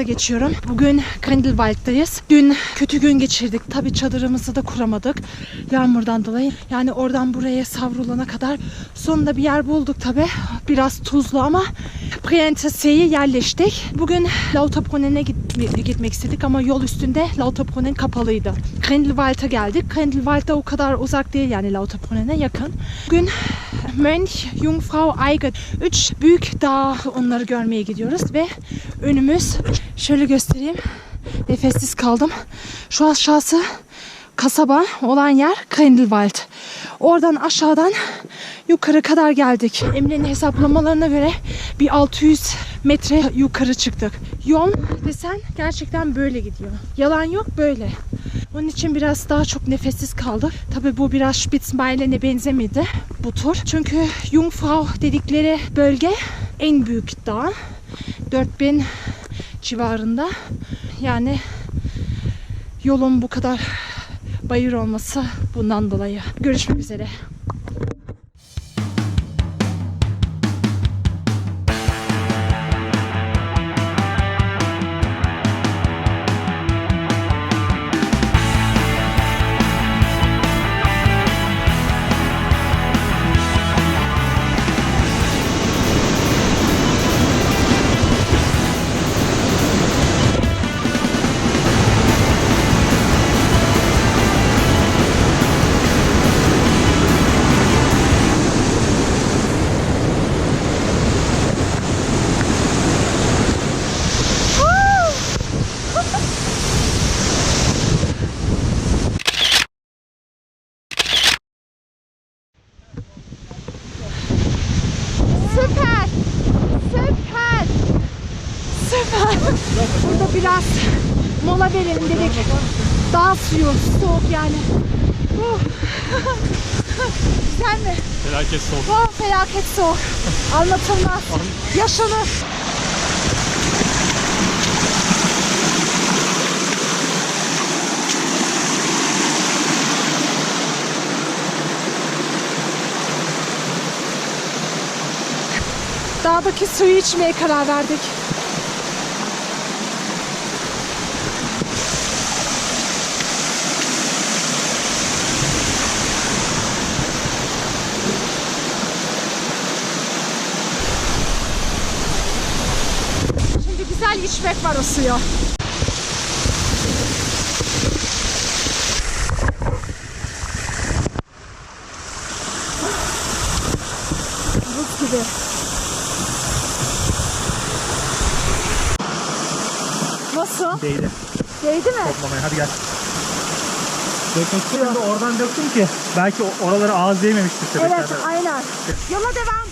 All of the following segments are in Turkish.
kısa geçiyorum. Bugün Grindelwald'dayız. Dün kötü gün geçirdik. Tabii çadırımızı da kuramadık. Yağmurdan dolayı. Yani oradan buraya savrulana kadar sonunda bir yer bulduk tabii. Biraz tuzlu ama Prientese'ye yerleştik. Bugün Lauterbrunnen'e git- gitmek istedik ama yol üstünde Lauterbrunnen kapalıydı. Grindelwald'a geldik. Grindelwald o kadar uzak değil yani Lauterbrunnen'e yakın. Bugün Mönch, Jungfrau, Eiger. Üç büyük dağ onları görmeye gidiyoruz ve önümüz şöyle göstereyim. Nefessiz kaldım. Şu aşağısı kasaba olan yer Grindelwald. Oradan aşağıdan yukarı kadar geldik. Emre'nin hesaplamalarına göre bir 600 metre yukarı çıktık. Yol desen gerçekten böyle gidiyor. Yalan yok böyle. Onun için biraz daha çok nefessiz kaldık. Tabii bu biraz Spitzmeilen'e benzemedi bu tur. Çünkü Jungfrau dedikleri bölge en büyük dağ. 4000 civarında. Yani yolun bu kadar bayır olması bundan dolayı. Görüşmek üzere. Burada biraz mola verelim dedik. Dağ suyu soğuk yani. Uh. Güzel mi? Felaket soğuk. Oh, felaket soğuk. Anlatılmaz. Yaşanır. Dağdaki suyu içmeye karar verdik. Şimdi içmek var suyu. Buz gibi. Nasıl? Değdi. Değdi mi? Toplamaya hadi gel. İstiyorum da oradan döktüm ki belki oraları ağız değmemiştir Evet, aynen. Yola devam.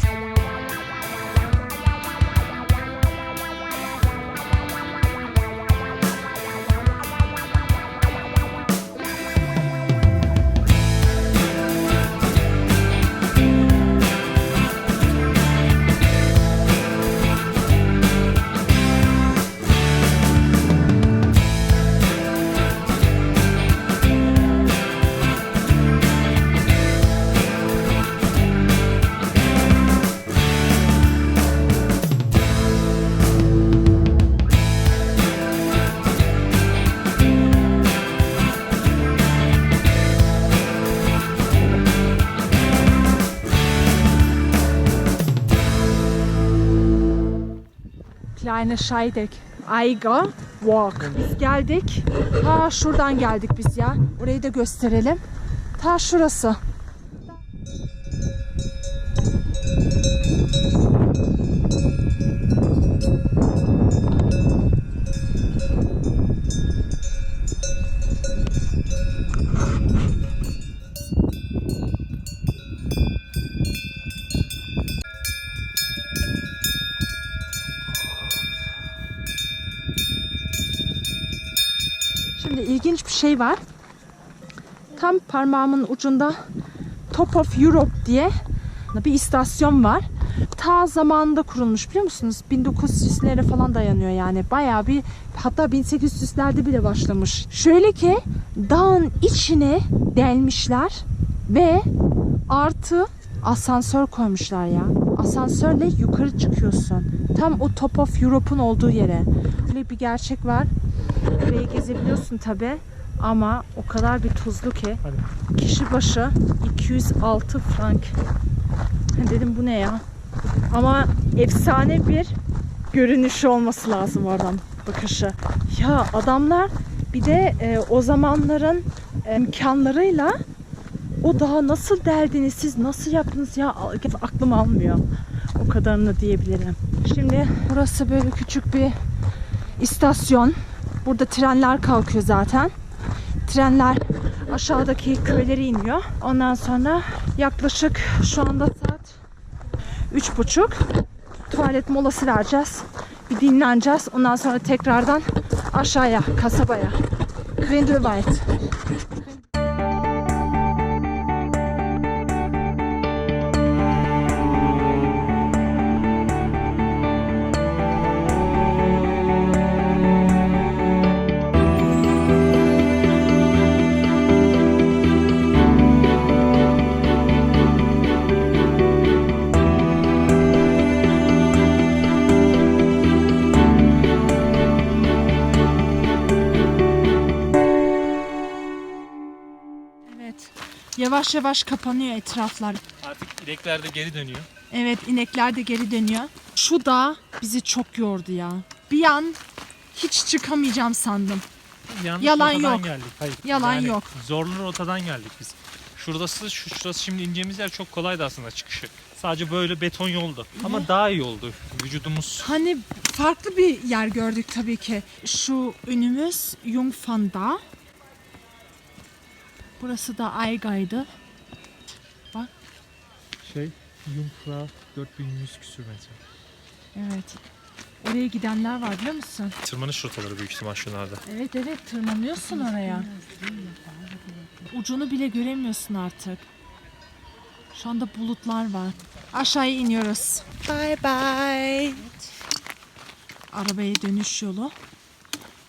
Kleine Scheidegg. Eiger Walk. Biz geldik. Ta şuradan geldik biz ya. Orayı da gösterelim. Ta şurası. Şimdi ilginç bir şey var. Tam parmağımın ucunda Top of Europe diye bir istasyon var. Ta zamanında kurulmuş biliyor musunuz? 1900'lere falan dayanıyor yani. Bayağı bir hatta 1800'lerde bile başlamış. Şöyle ki dağın içine delmişler ve artı asansör koymuşlar ya. Asansörle yukarı çıkıyorsun. Tam o Top of Europe'un olduğu yere. şöyle bir gerçek var. Burayı gezebiliyorsun tabi ama o kadar bir tuzlu ki Hadi. kişi başı 206 frank. Dedim bu ne ya? Ama efsane bir görünüşü olması lazım oradan bakışı. Ya adamlar bir de e, o zamanların e, imkanlarıyla o dağı nasıl deldiniz siz nasıl yaptınız ya aklım almıyor. O kadarını diyebilirim. Şimdi burası böyle küçük bir istasyon. Burada trenler kalkıyor zaten. Trenler aşağıdaki köylere iniyor. Ondan sonra yaklaşık şu anda saat üç buçuk. Tuvalet molası vereceğiz. Bir dinleneceğiz. Ondan sonra tekrardan aşağıya, kasabaya. Grindelwald. Yavaş yavaş kapanıyor etraflar. Artık inekler de geri dönüyor. Evet inekler de geri dönüyor. Şu da bizi çok yordu ya. Bir an hiç çıkamayacağım sandım. Yanlış Yalan rotadan yok. geldik. Hayır. Yalan yok. Zorlu rotadan geldik biz. Şurası, şu, şurası şimdi ineceğimiz yer çok kolaydı aslında çıkışı. Sadece böyle beton yoldu. Ama daha iyi oldu. Vücudumuz Hani farklı bir yer gördük tabii ki. Şu önümüz Jungfanda. Burası da Ayga'ydı. şey Jungfrau 4100 küsür metre. Evet. Oraya gidenler var biliyor musun? Tırmanış rotaları büyük ihtimal şunlarda. Evet evet tırmanıyorsun oraya. Ucunu bile göremiyorsun artık. Şu anda bulutlar var. Aşağıya iniyoruz. Bye bye. Arabaya dönüş yolu.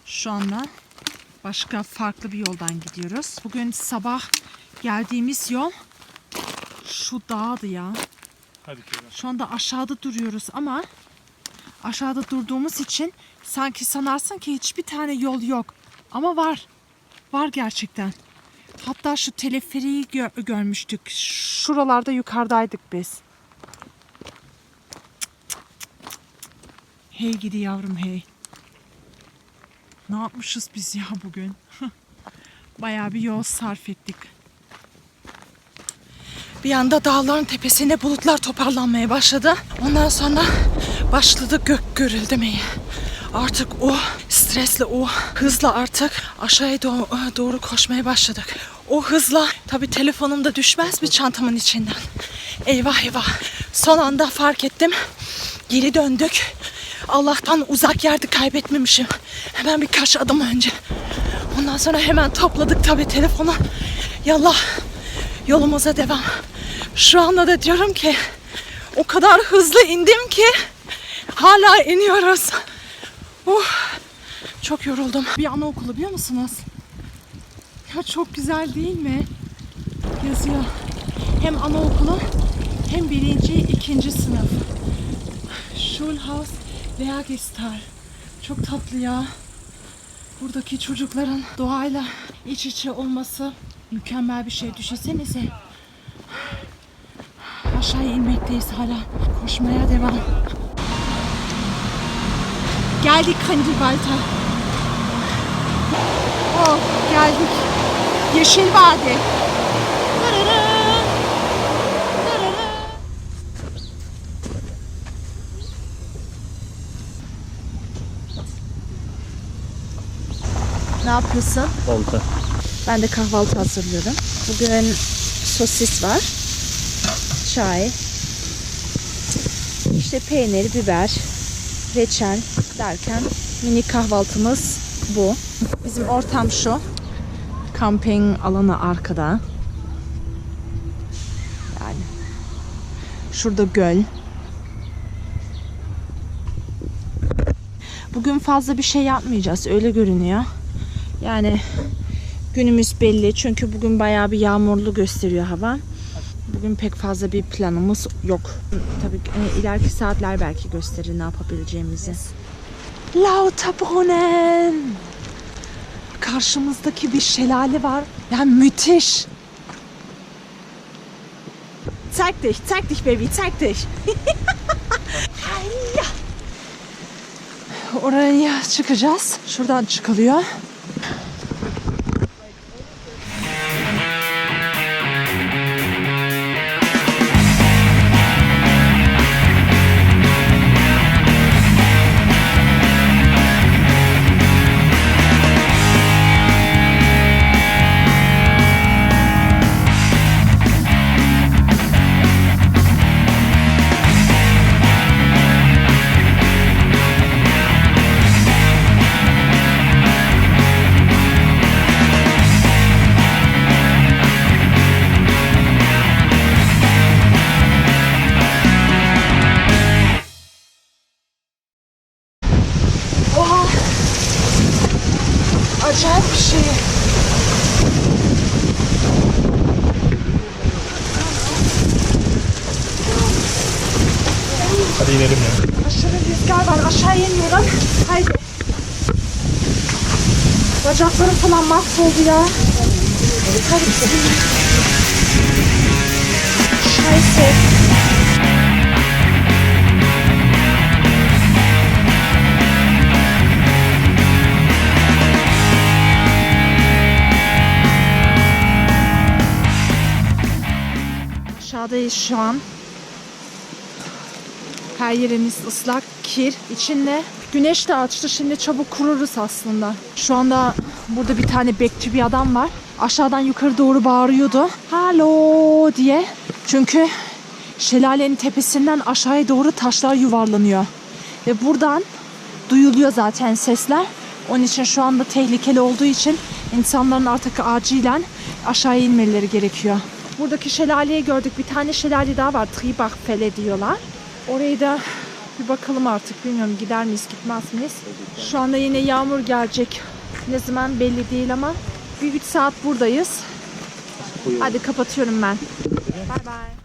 Şu anda başka farklı bir yoldan gidiyoruz. Bugün sabah geldiğimiz yol şu dağdı ya. Hadi Kerem. Şu anda aşağıda duruyoruz ama aşağıda durduğumuz için sanki sanarsın ki hiçbir tane yol yok. Ama var. Var gerçekten. Hatta şu teleferiği gö- görmüştük. Şuralarda yukarıdaydık biz. Hey gidi yavrum hey. Ne yapmışız biz ya bugün? Bayağı bir yol sarf ettik. Bir anda dağların tepesine bulutlar toparlanmaya başladı. Ondan sonra başladı gök gürüldemeye. Artık o stresle, o hızla artık aşağıya doğ- doğru koşmaya başladık. O hızla tabii telefonum da düşmez bir çantamın içinden. Eyvah eyvah. Son anda fark ettim. Geri döndük. Allah'tan uzak yerde kaybetmemişim. Hemen birkaç adım önce. Ondan sonra hemen topladık tabii telefonu. Yallah yolumuza devam. Şu anda da diyorum ki o kadar hızlı indim ki hala iniyoruz. Uh, çok yoruldum. Bir anaokulu biliyor musunuz? Ya çok güzel değil mi? Yazıyor. Hem anaokulu hem birinci, ikinci sınıf. Schulhaus Bergistal. Çok tatlı ya. Buradaki çocukların doğayla iç içe olması mükemmel bir şey. Düşünsenize. Aşağıya inmekteyiz hala. Koşmaya devam. Geldik Kandilwald'a. Oh geldik. Yeşil Vadi. Ne yapıyorsun? Oldu. Ben de kahvaltı hazırlıyorum. Bugün sosis var. Çay. İşte peynir, biber, reçel derken mini kahvaltımız bu. Bizim ortam şu. Camping alanı arkada. Yani şurada göl. Bugün fazla bir şey yapmayacağız öyle görünüyor. Yani günümüz belli çünkü bugün bayağı bir yağmurlu gösteriyor hava. Bugün pek fazla bir planımız yok. Tabii ki, e, ileriki saatler belki gösterir ne yapabileceğimizi. Lauterbrunnen. Karşımızdaki bir şelale var. Ya müthiş. Zeig dich, zeig dich baby, zeig dich. Oraya çıkacağız. Şuradan çıkılıyor. Hadi inelim ya. Aşırı rüzgar var. Aşağı iniyorum. Haydi. Bacaklarım falan mahvoldu ya. Hadi bismillah. Scheiße. Aşağıdayız şu an. Her yerimiz ıslak, kir içinde. Güneş de açtı şimdi çabuk kururuz aslında. Şu anda burada bir tane bekçi bir adam var. Aşağıdan yukarı doğru bağırıyordu. Halo diye. Çünkü şelalenin tepesinden aşağıya doğru taşlar yuvarlanıyor. Ve buradan duyuluyor zaten sesler. Onun için şu anda tehlikeli olduğu için insanların artık acilen aşağıya inmeleri gerekiyor. Buradaki şelaleyi gördük. Bir tane şelale daha var. Triebachfälle diyorlar. Orayı da bir bakalım artık. Bilmiyorum gider miyiz gitmez miyiz? Şu anda yine yağmur gelecek. Ne zaman belli değil ama bir 3 saat buradayız. Hadi kapatıyorum ben. Bye bye.